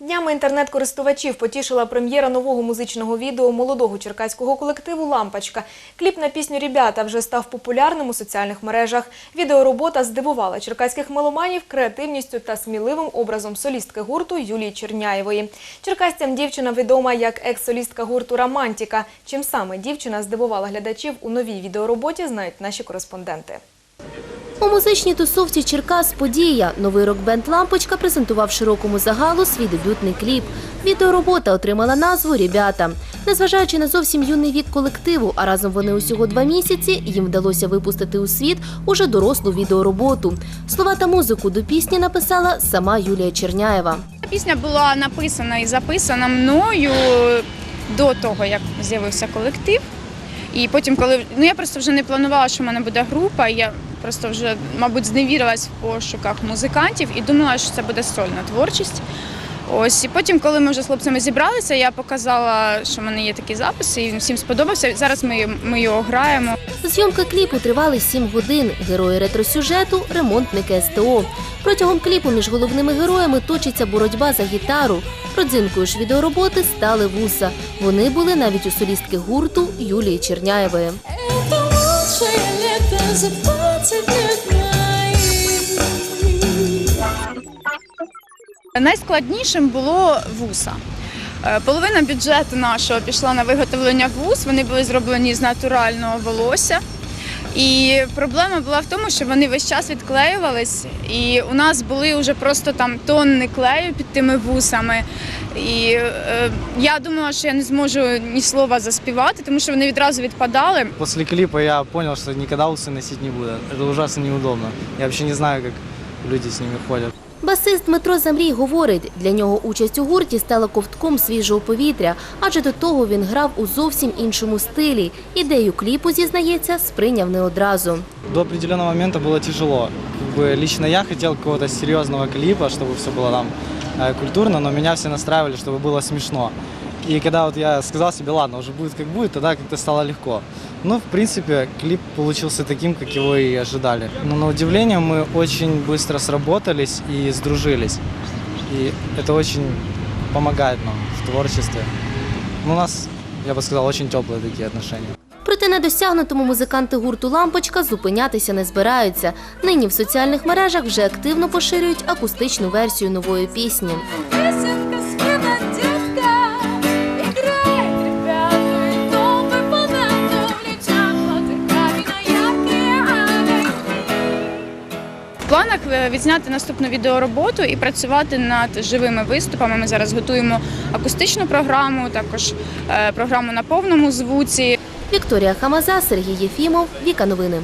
Днями інтернет-користувачів потішила прем'єра нового музичного відео молодого черкаського колективу «Лампочка». Кліп на пісню «Ребята» вже став популярним у соціальних мережах. Відеоробота здивувала черкаських меломанів креативністю та сміливим образом солістки гурту Юлії Черняєвої. Черкасцям дівчина відома як екс-солістка гурту «Романтіка». Чим саме дівчина здивувала глядачів у новій відеороботі, знають наші кореспонденти. У музичній тусовці Черкас подія. Новий рок-бенд «Лампочка» презентував широкому загалу свій дебютний кліп. Відеоробота отримала назву «Ребята». Незважаючи на зовсім юний вік колективу, а разом вони усього два місяці, їм вдалося випустити у світ уже дорослу відеороботу. Слова та музику до пісні написала сама Юлія Черняєва. Пісня була написана і записана мною до того, як з'явився колектив. І потім, коли ну я просто вже не планувала, що в мене буде група. Я просто вже, мабуть, зневірилась в пошуках музикантів і думала, що це буде сольна творчість. Ось і потім, коли ми вже з хлопцями зібралися, я показала, що в мене є такі записи, і всім сподобався. Зараз ми, ми його граємо. Зйомки кліпу тривали 7 годин. Герої ретросюжету – ремонтники СТО. Протягом кліпу між головними героями точиться боротьба за гітару. Родзинкою ж відеороботи стали вуса. Вони були навіть у солістки гурту Юлії Черняєвої. Найскладнішим було вуса. Е, Половина бюджету нашого пішла на виготовлення вус. Вони були зроблені з натурального волосся. І проблема була в тому, що вони весь час відклеювались, і у нас були вже просто там тонни клею під тими вусами. І е, я думала, що я не зможу ні слова заспівати, тому що вони відразу відпадали. После клипа я понял, что никогда усы носить не буду. Это ужасно неудобно. Я вообще не знаю, как люди с ними ходят. Басист Дмитро Замрій говорить, для нього участь у гурті стала ковтком свіжого повітря, адже до того він грав у зовсім іншому стилі. Ідею кліпу, зізнається, сприйняв не одразу. До определенного момента было тяжело. Как бы лично я хотел какого-то серьезного клипа, чтобы все было там э, культурно, но меня все настраивали, чтобы было смешно. И когда вот я сказал себе, ладно, уже будет как будет, тогда как-то стало легко. Ну, в принципе, клип получился таким, как его и ожидали. Но на удивление мы очень быстро сработались и сдружились. И это очень помогает нам в творчестве. Ну, У нас, я бы сказал, очень теплые такие отношения. Проте на досягнутому музиканти гурту «Лампочка» зупинятися не збираються. Нині в соціальних мережах вже активно поширюють акустичну версію нової пісні. Планах е, відзняти наступну відеороботу і працювати над живими виступами. Ми зараз готуємо акустичну програму, також е, програму на повному звуці. Вікторія Хамаза, Сергій Єфімов, Віка Новини.